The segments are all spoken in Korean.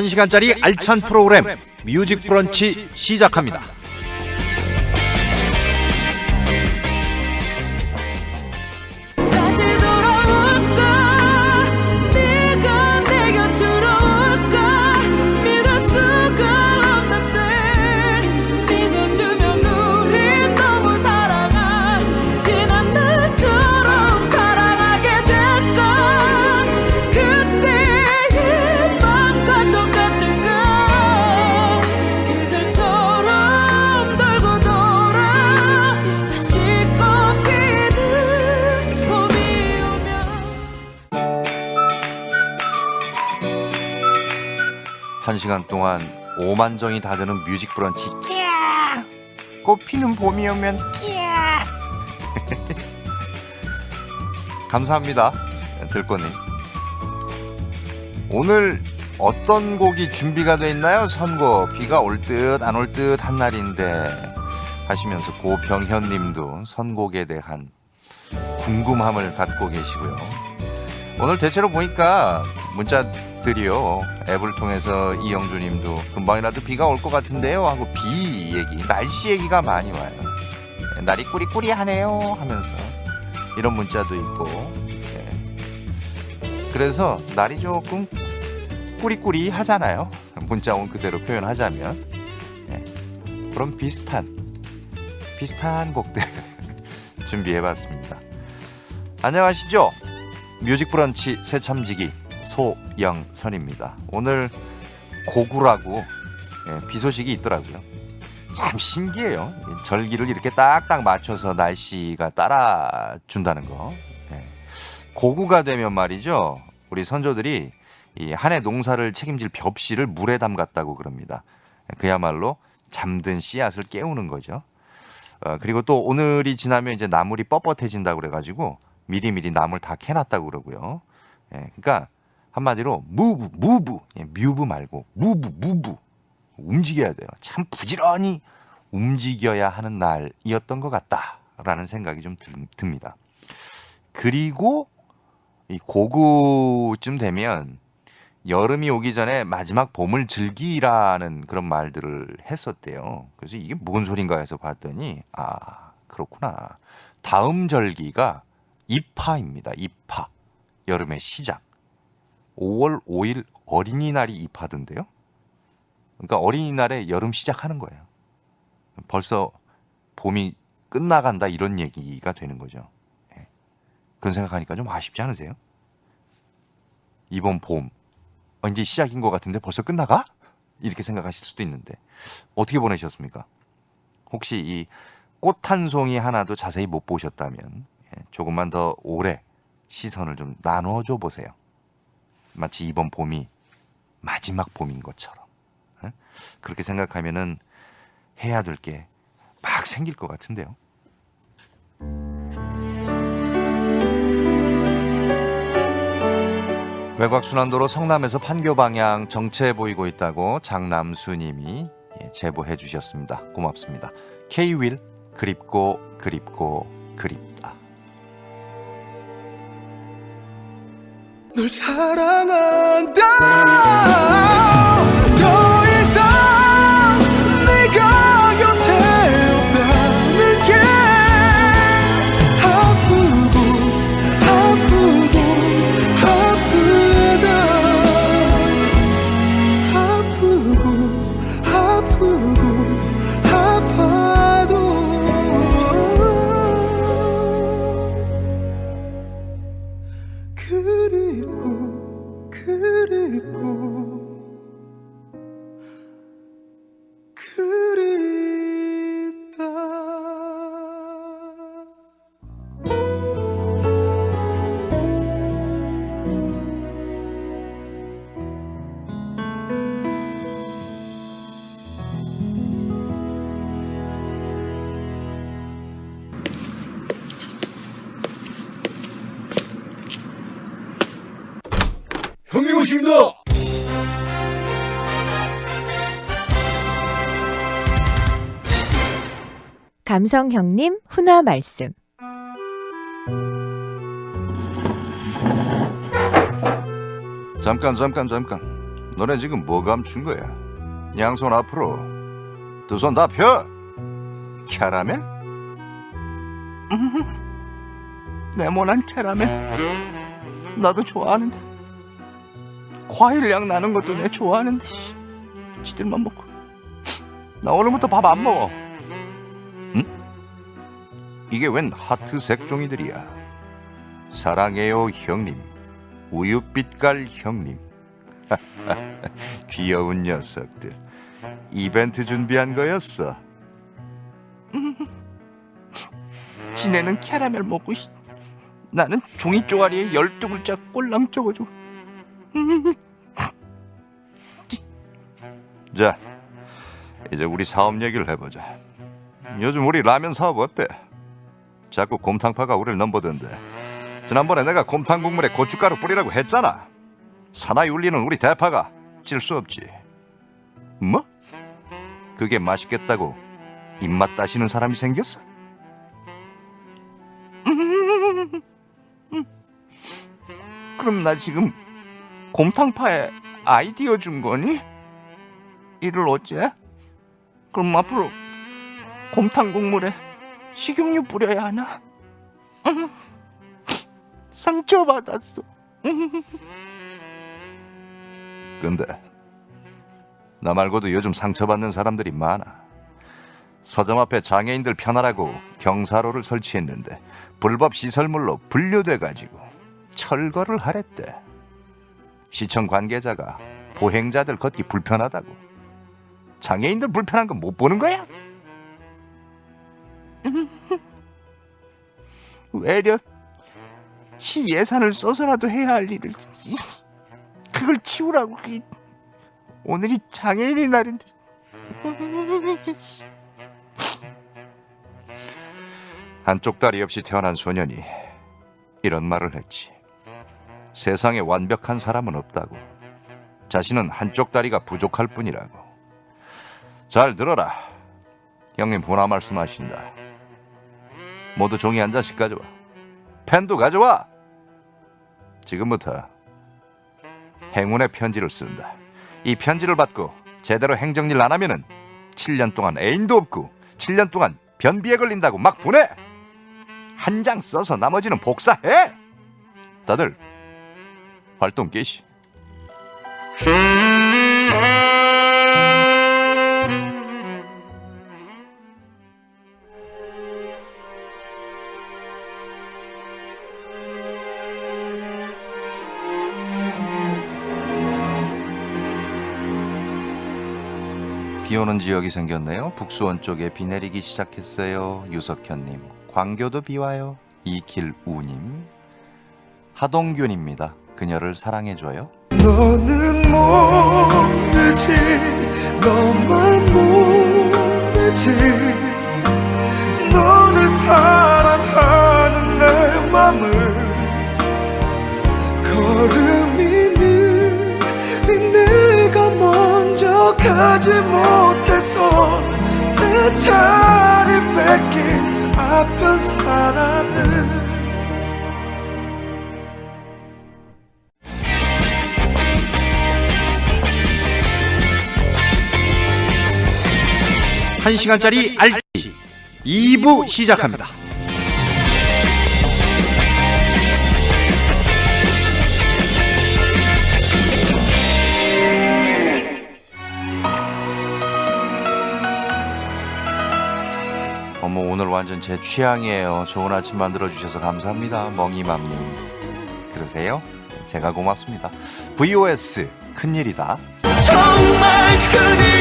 1시간짜리 알찬 프로그램 뮤직 브런치 시작합니다. 1시간 동안 5만 정이 다 되는 뮤직 브런치 끼야! 꽃피는 봄이 오면 끼야! 감사합니다. 들꽃님. 오늘 어떤 곡이 준비가 돼 있나요? 선곡 비가 올 듯 안 올 듯 한 날인데 하시면서 고병현 님도 선곡에 대한 궁금함을 갖고 계시고요. 오늘 대체로 보니까 문자 들이요. 앱을 통해서 이영주 님도 금방이라도 비가 올 것 같은데요 하고 비 얘기 날씨 얘기가 많이 와요. 날이 꾸리꾸리하네요 하면서 이런 문자도 있고. 예. 그래서 날이 조금 꾸리꾸리 하잖아요. 문자 온 그대로 표현하자면. 예. 그럼 비슷한 비슷한 곡들 준비해봤습니다. 안녕하시죠? 뮤직 브런치 새참지기 소영선입니다. 오늘 고구라고 예, 비 소식이 있더라고요. 참 신기해요. 이 절기를 이렇게 딱딱 맞춰서 날씨가 따라준다는 거. 예. 고구가 되면 말이죠. 우리 선조들이 이한 해 농사를 책임질 벽씨를 물에 담갔다고 그럽니다. 그야말로 잠든 씨앗을 깨우는 거죠. 어, 그리고 또 오늘이 지나면 이제 나물이 뻣뻣해진다고 그래가지고 미리미리 나물 다 캐놨다고 그러고요. 예, 그러니까 한마디로 무브 무브 예, 뮤브 말고 무브 무브 움직여야 돼요. 참 부지런히 움직여야 하는 날이었던 것 같다라는 생각이 좀 들- 듭니다. 그리고 이 고구쯤 되면 여름이 오기 전에 마지막 봄을 즐기라는 그런 말들을 했었대요. 그래서 이게 뭔 소린가 해서 봤더니 아 그렇구나. 다음 절기가 입하입니다. 입하. 여름의 시작. 5월 5일 어린이날이 입하던데요. 그러니까 어린이날에 여름 시작하는 거예요. 벌써 봄이 끝나간다 이런 얘기가 되는 거죠. 예. 그런 생각하니까 좀 아쉽지 않으세요? 이번 봄 어, 이제 시작인 것 같은데 벌써 끝나가? 이렇게 생각하실 수도 있는데 어떻게 보내셨습니까? 혹시 이 꽃 한 송이 하나도 자세히 못 보셨다면 예, 조금만 더 오래 시선을 좀 나눠줘 보세요. 마치 이번 봄이 마지막 봄인 것처럼 예? 그렇게 생각하면은 해야 될 게 막 생길 것 같은데요. 외곽 순환도로 성남에서 판교 방향 정체 보이고 있다고 장남수님이 예, 제보해 주셨습니다. 고맙습니다. K-윌 그립고 그립고 그립 널 사랑한다 감성 형님 훈화 말씀. 잠깐 잠깐 잠깐 너네 지금 뭐 감춘 거야? 양손 앞으로 두 손 다 펴. 캐러멜? 음, 네모난 캐러멜. 나도 좋아하는데. 과일 향 나는 것도 내 좋아하는데. 씨. 지들만 먹고. 나 오늘부터 밥 안 먹어. 응? 이게 웬 하트색 종이들이야? 사랑해요 형님. 우유빛깔 형님. 귀여운 녀석들. 이벤트 준비한 거였어. 지네는 캐러멜 먹고 있- 나는 종이 쪼가리에 열두 글자 꼴랑 적어줘. 자, 이제 우리 사업 얘기를 해보자. 요즘 우리 라면 사업 어때? 자꾸 곰탕파가 우리를 넘보던데. 지난번에 내가 곰탕 국물에 고춧가루 뿌리라고 했잖아. 사나이 울리는 우리 대파가 질 수 없지. 뭐? 그게 맛있겠다고 입맛 따시는 사람이 생겼어? 그럼 나 지금 곰탕파에 아이디어 준 거니? 이를 어째? 그럼 앞으로 곰탕 국물에 식용유 뿌려야 하나? 상처받았어. 근데 나 말고도 요즘 상처받는 사람들이 많아. 서점 앞에 장애인들 편하라고 경사로를 설치했는데 불법 시설물로 분류돼 가지고 철거를 하랬대. 시청 관계자가 보행자들 걷기 불편하다고. 장애인들 불편한 거 못 보는 거야? 외려 시 예산을 써서라도 해야 할 일을 이- 그걸 치우라고 이- 오늘이 장애인의 날인데. 한쪽 다리 없이 태어난 소년이 이런 말을 했지. 세상에 완벽한 사람은 없다고. 자신은 한쪽 다리가 부족할 뿐이라고. 잘 들어라. 형님 보나 말씀하신다 모두 종이 한 잔씩 가져와. 펜도 가져와! 지금부터 행운의 편지를 쓴다. 이 편지를 받고 제대로 행정일 안 하면은 7년 동안 애인도 없고 7년 동안 변비에 걸린다고 막 보내! 한 장 써서 나머지는 복사해! 다들 활동 개시 비 오는 지역이 생겼네요. 북수원 쪽에 비 내리기 시작했어요. 유석현님. 광교도 비 와요. 이길우님. 하동균입니다. 그녀를 사랑해줘요. 너는 모르지 너만 모르지 너를 사랑하는 내 맘을 걸음이 느린 내가 먼저 가지 못해서 내 자리 뺏긴 아픈 사랑을 한시간짜리 알기 2부 시작합니다. 어머 오늘 완전 제 취향이에요. 좋은 아침 만들어 주셔서 감사합니다. 멍이맘님. 그러세요? 제가 고맙습니다. VOS 큰일이다. 정말 큰일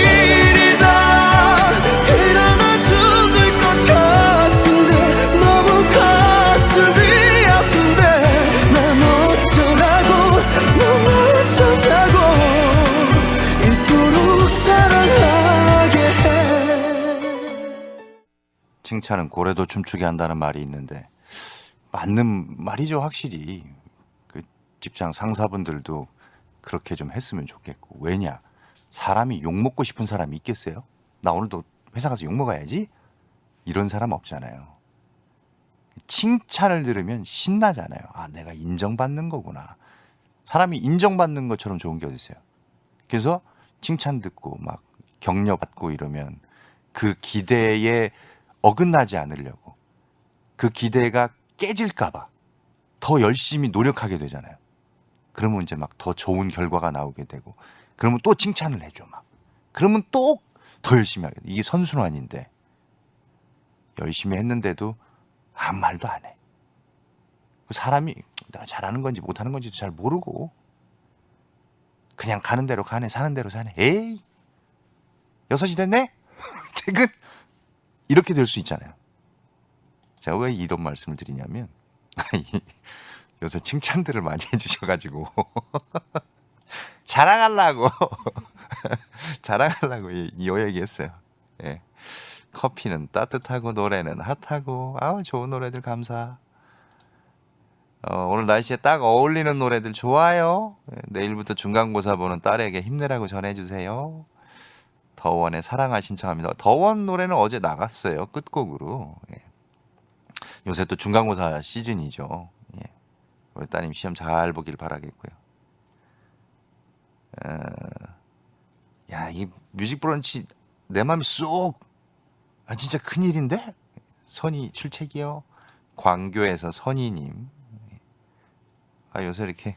칭찬은 고래도 춤추게 한다는 말이 있는데 맞는 말이죠 확실히 그 직장 상사분들도 그렇게 좀 했으면 좋겠고 왜냐 사람이 욕 먹고 싶은 사람이 있겠어요? 나 오늘도 회사 가서 욕 먹어야지 이런 사람 없잖아요. 칭찬을 들으면 신나잖아요. 아 내가 인정받는 거구나. 사람이 인정받는 것처럼 좋은 게 어디 있어요? 그래서 칭찬 듣고 막 격려 받고 이러면 그 기대에 어긋나지 않으려고 그 기대가 깨질까봐 더 열심히 노력하게 되잖아요. 그러면 이제 막 더 좋은 결과가 나오게 되고 그러면 또 칭찬을 해줘 막 그러면 또 더 열심히 하게 돼. 이게 선순환인데 열심히 했는데도 아무 말도 안 해. 사람이 내가 잘하는 건지 못하는 건지도 잘 모르고 그냥 가는 대로 가네 사는 대로 사네 에이 여섯이 됐네 퇴근 이렇게 될 수 있잖아요 제가 왜 이런 말씀을 드리냐면 요새 칭찬들을 많이 해주셔가지고 자랑하려고 자랑하려고 이, 이 얘기했어요 예. 커피는 따뜻하고 노래는 핫하고 아우 좋은 노래들 감사 어, 오늘 날씨에 딱 어울리는 노래들 좋아요. 예, 내일부터 중간고사 보는 딸에게 힘내라고 전해주세요. 더원의 사랑아 신청합니다. 더원 노래는 어제 나갔어요. 끝곡으로. 예. 요새 또 중간고사 시즌이죠. 예. 우리 따님 시험 잘 보길 바라겠고요. 어, 야, 이 뮤직 브런치 내 맘이 쏙, 아, 진짜 큰일인데? 선희 출첵이요. 광교에서 선희님. 아, 요새 이렇게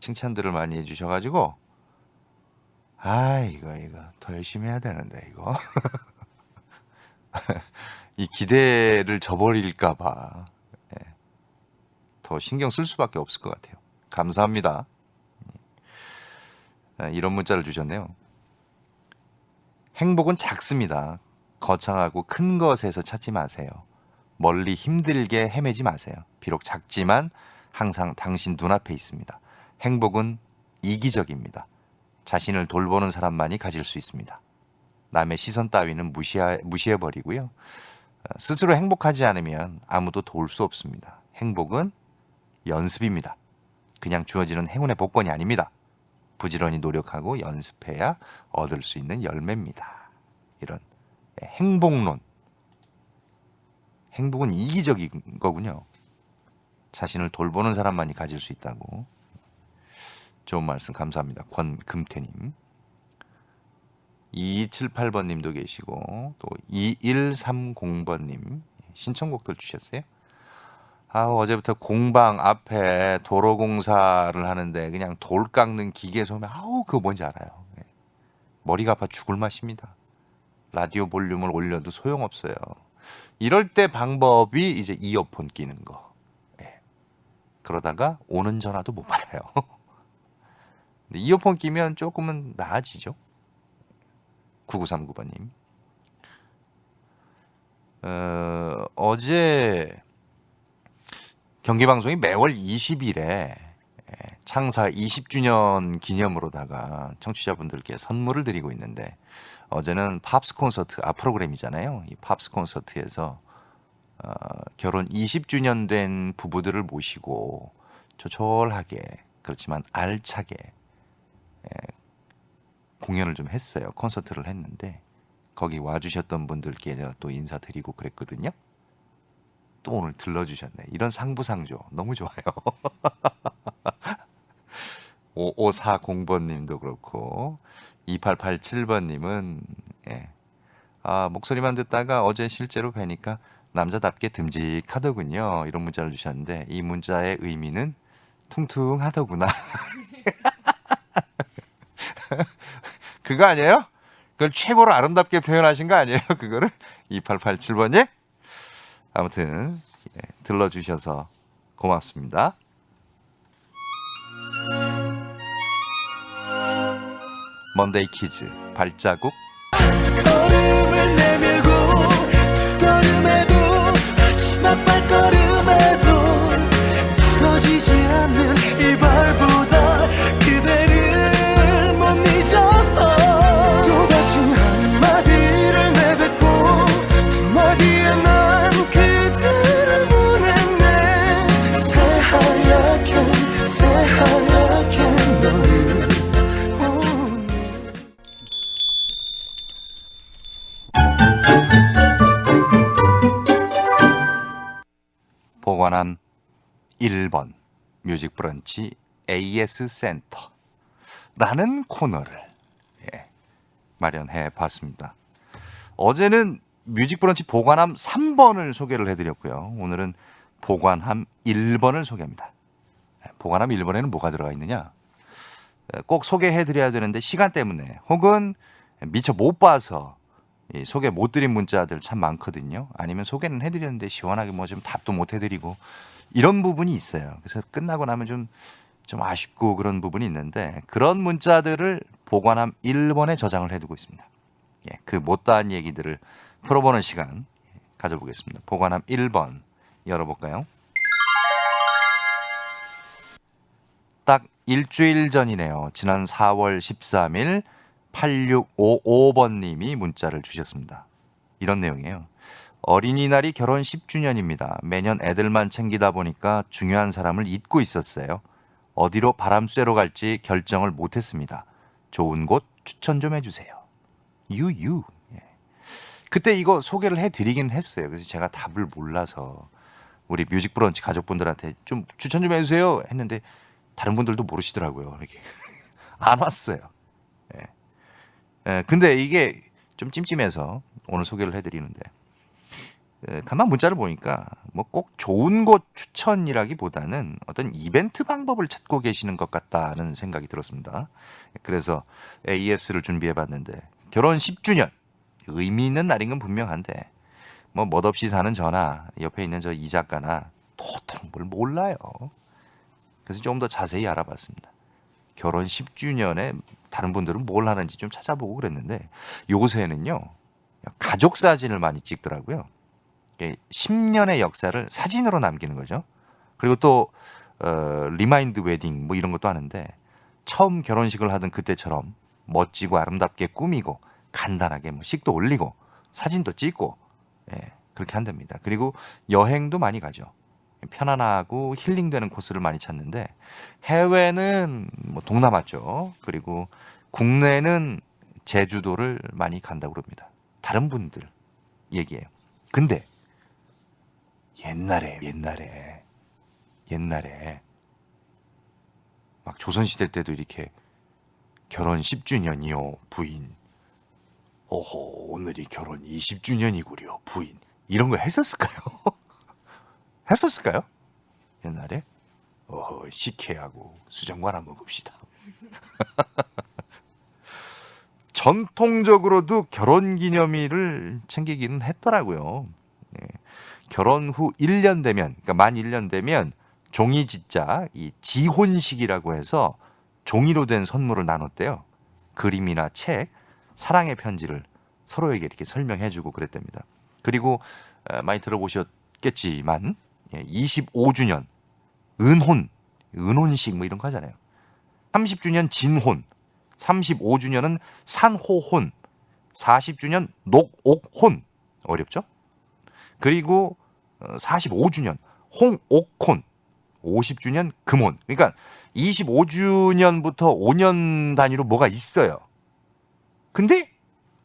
칭찬들을 많이 해주셔가지고, 아, 이거, 이거, 더 열심히 해야 되는데, 이거. 이 기대를 저버릴까봐, 예. 더 신경 쓸 수밖에 없을 것 같아요. 감사합니다. 아, 이런 문자를 주셨네요. 행복은 작습니다. 거창하고 큰 것에서 찾지 마세요. 멀리 힘들게 헤매지 마세요. 비록 작지만 항상 당신 눈앞에 있습니다. 행복은 이기적입니다. 자신을 돌보는 사람만이 가질 수 있습니다. 남의 시선 따위는 무시하, 무시해버리고요. 어, 스스로 행복하지 않으면 아무도 도울 수 없습니다. 행복은 연습입니다. 그냥 주어지는 행운의 복권이 아닙니다. 부지런히 노력하고 연습해야 얻을 수 있는 열매입니다. 이런 행복론. 행복은 이기적인 거군요. 자신을 돌보는 사람만이 가질 수 있다고. 좋은 말씀 감사합니다. 권금태님. 2278번님도 계시고 또 2130번님 신청곡들 주셨어요. 아 어제부터 공방 앞에 도로 공사를 하는데 그냥 돌 깎는 기계 소리 아우 그거 뭔지 알아요. 예. 머리가 아파 죽을 맛입니다. 라디오 볼륨을 올려도 소용없어요. 이럴 때 방법이 이제 이어폰 끼는 거. 예. 그러다가 오는 전화도 못 받아요. 이어폰 끼면 조금은 나아지죠. 9939번님. 어, 어제 경기방송이 매월 20일에 창사 20주년 기념으로다가 청취자분들께 선물을 드리고 있는데 어제는 팝스 콘서트 아 프로그램이잖아요. 이 팝스 콘서트에서 어, 결혼 20주년 된 부부들을 모시고 조촐하게 그렇지만 알차게 에, 공연을 좀 했어요. 콘서트를 했는데 거기 와주셨던 분들께 제가 또 인사드리고 그랬거든요. 또 오늘 들러주셨네. 이런 상부상조 너무 좋아요. 5540번님도 그렇고 2887번님은 예. 아 목소리만 듣다가 어제 실제로 뵈니까 남자답게 듬직하더군요. 이런 문자를 주셨는데 이 문자의 의미는 퉁퉁하더구나. 그거 아니에요? 그걸 최고로 아름답게 표현하신 거 아니에요? 그거를 2887번님? 아무튼 예, 들러주셔서 고맙습니다. 먼데이 키즈 발자국 보관함 1번 뮤직 브런치 AS 센터 라는 코너를 마련해 봤습니다. 어제는 뮤직 브런치 보관함 3번을 소개를 해드렸고요. 오늘은 보관함 1번을 소개합니다. 보관함 1번에는 뭐가 들어가 있느냐? 꼭 소개해드려야 되는데 시간 때문에 혹은 미처 못 봐서 이 소개 못 드린 문자들 참 많거든요. 아니면 소개는 해드렸는데 시원하게 뭐 좀 답도 못 해드리고 이런 부분이 있어요. 그래서 끝나고 나면 좀, 좀 아쉽고 그런 부분이 있는데 그런 문자들을 보관함 1번에 저장을 해두고 있습니다. 예, 그 못다한 얘기들을 풀어보는 시간 가져보겠습니다. 보관함 1번 열어볼까요? 딱 일주일 전이네요. 지난 4월 13일 8655번님이 문자를 주셨습니다. 이런 내용이에요. 어린이날이 결혼 10주년입니다. 매년 애들만 챙기다 보니까 중요한 사람을 잊고 있었어요. 어디로 바람 쐬러 갈지 결정을 못했습니다. 좋은 곳 추천 좀 해주세요. 유유. 예. 그때 이거 소개를 해드리긴 했어요. 그래서 제가 답을 몰라서 우리 뮤직 브런치 가족분들한테 좀 추천 좀 해주세요 했는데 다른 분들도 모르시더라고요. 이렇게 안 왔어요. 예. 예, 근데 이게 좀 찜찜해서 오늘 소개를 해드리는데 예, 가만 문자를 보니까 뭐 꼭 좋은 곳 추천이라기보다는 어떤 이벤트 방법을 찾고 계시는 것 같다는 생각이 들었습니다. 그래서 AS를 준비해봤는데 결혼 10주년 의미 있는 날인 건 분명한데 뭐 멋없이 사는 저나 옆에 있는 저 이 작가나 도통 뭘 몰라요. 그래서 좀 더 자세히 알아봤습니다. 결혼 10주년에 다른 분들은 뭘 하는지 좀 찾아보고 그랬는데 요새는요 가족 사진을 많이 찍더라고요. 10년의 역사를 사진으로 남기는 거죠. 그리고 또 어, 리마인드 웨딩 뭐 이런 것도 하는데 처음 결혼식을 하던 그때처럼 멋지고 아름답게 꾸미고 간단하게 뭐 식도 올리고 사진도 찍고 예, 그렇게 한답니다. 그리고 여행도 많이 가죠. 편안하고 힐링되는 코스를 많이 찾는데 해외는 뭐 동남아 쪽 그리고 국내는 제주도를 많이 간다고 그럽니다. 다른 분들 얘기예요. 근데 옛날에 옛날에 옛날에 막 조선시대 때도 이렇게 결혼 10주년이요 부인 오호 오늘이 결혼 20주년이구려 부인 이런 거 했었을까요? 했었을까요? 옛날에 어허 식혜하고 수정과 하나 먹읍시다. 전통적으로도 결혼 기념일을 챙기기는 했더라고요. 예. 결혼 후 1년 되면, 그러니까 만 1년 되면 종이 짓자, 이 지혼식이라고 해서 종이로 된 선물을 나눴대요. 그림이나 책, 사랑의 편지를 서로에게 이렇게 설명해주고 그랬답니다. 그리고 어, 많이 들어보셨겠지만 25주년 은혼, 은혼식 뭐 이런 거 하잖아요. 30주년 진혼, 35주년은 산호혼, 40주년 녹옥혼 어렵죠? 그리고 45주년 홍옥혼, 50주년 금혼. 그러니까 25주년부터 5년 단위로 뭐가 있어요. 근데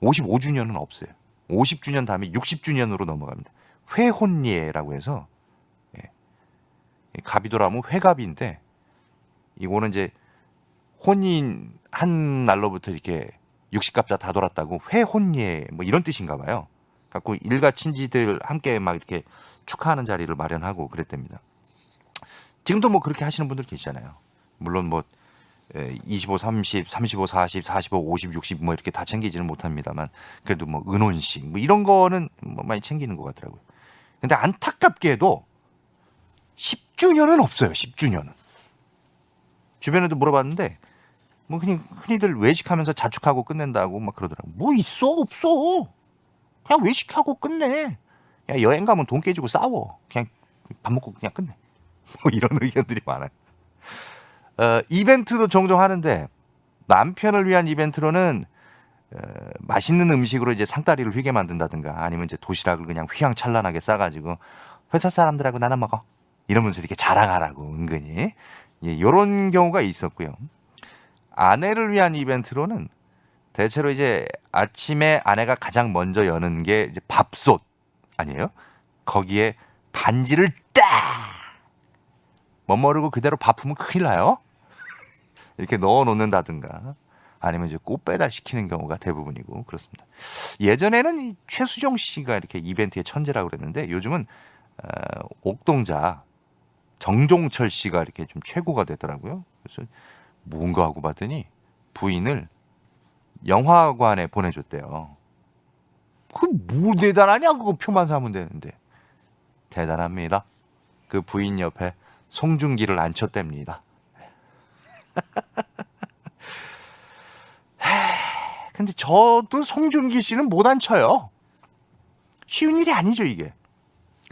55주년은 없어요. 50주년 다음에 60주년으로 넘어갑니다. 회혼예라고 해서 예. 갑이돌아면 회갑인데 이거는 이제 혼인 한 날로부터 이렇게 60갑자 다 돌았다고 회혼예 뭐 이런 뜻인가 봐요. 갖고 일가 친지들 함께 막 이렇게 축하하는 자리를 마련하고 그랬답니다. 지금도 뭐 그렇게 하시는 분들 계시잖아요. 물론 뭐 25, 30, 35, 40, 45, 50, 60 뭐 이렇게 다 챙기지는 못합니다만 그래도 뭐 은혼식 뭐 이런 거는 뭐 많이 챙기는 것 같더라고요. 근데 안타깝게도 10 주년은 없어요. 10주년은. 주변에도 물어봤는데 뭐 그냥 흔히들 외식하면서 자축하고 끝낸다고 막 그러더라고. 뭐 있어 없어. 그냥 외식하고 끝내. 야 여행 가면 돈 깨지고 싸워. 그냥 밥 먹고 그냥 끝내. 뭐 이런 의견들이 많아요. 어, 이벤트도 종종 하는데 남편을 위한 이벤트로는 어, 맛있는 음식으로 이제 상다리를 휘게 만든다든가 아니면 이제 도시락을 그냥 휘황찬란하게 싸가지고 회사 사람들하고 나눠 먹어 이러면서 이렇게 자랑하라고 은근히 예, 이런 경우가 있었고요. 아내를 위한 이벤트로는 대체로 이제 아침에 아내가 가장 먼저 여는 게 이제 밥솥 아니에요? 거기에 반지를 딱 멋모르고 그대로 밥품은 큰일 나요. 이렇게 넣어 놓는다든가 아니면 이제 꽃 배달 시키는 경우가 대부분이고 그렇습니다. 예전에는 이 최수정 씨가 이렇게 이벤트의 천재라고 그랬는데 요즘은 어, 옥동자 정종철 씨가 이렇게 좀 최고가 되더라고요. 그래서 뭔가 하고 봤더니 부인을 영화관에 보내줬대요. 그뭐 대단하냐 그거 표만 사면 되는데 대단합니다. 그 부인 옆에 송중기를 앉혔답니다. 근데 저도 송중기 씨는 못 앉혀요. 쉬운 일이 아니죠 이게.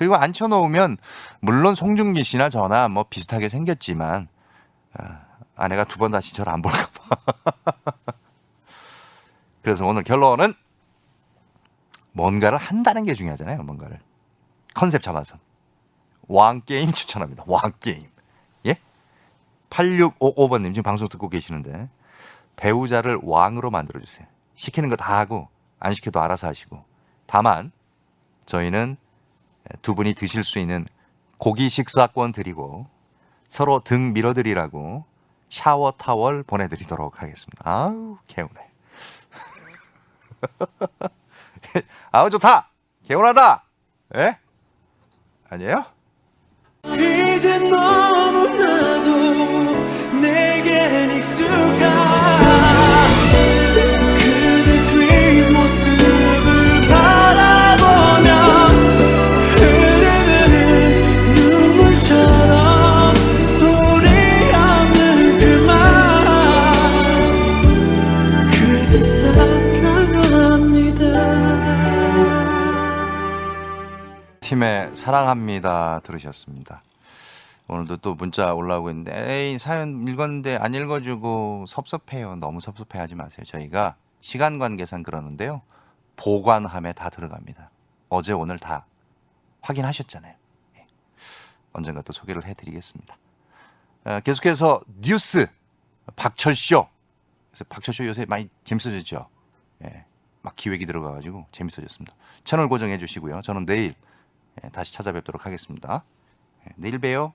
그리고 앉혀놓으면 물론 송중기 씨나 저나 뭐 비슷하게 생겼지만 아, 아내가 두 번 다시 저를 안 볼까 봐. 그래서 오늘 결론은 뭔가를 한다는 게 중요하잖아요. 뭔가를 컨셉 잡아서 왕 게임 추천합니다. 왕 게임. 예? 8655번님 지금 방송 듣고 계시는데 배우자를 왕으로 만들어 주세요. 시키는 거 다 하고 안 시켜도 알아서 하시고 다만 저희는 두 분이 드실 수 있는 고기 식사권 드리고 서로 등 밀어드리라고 샤워 타월 보내드리도록 하겠습니다. 아우 개운해. 아우 좋다. 개운하다. 예? 아니에요? 팀의 사랑합니다 들으셨습니다. 오늘도 또 문자 올라오고 있는데 에이 사연 읽었는데 안 읽어주고 섭섭해요. 너무 섭섭해하지 마세요. 저희가 시간 관계상 그러는데요. 보관함에 다 들어갑니다. 어제 오늘 다 확인하셨잖아요. 예. 언젠가 또 소개를 해드리겠습니다. 어, 계속해서 뉴스 박철쇼. 그래서 박철쇼 요새 많이 재밌어졌죠. 예. 막 기획이 들어가가지고 재밌어졌습니다. 채널 고정해 주시고요. 저는 내일 예, 다시 찾아뵙도록 하겠습니다. 예, 내일 봬요.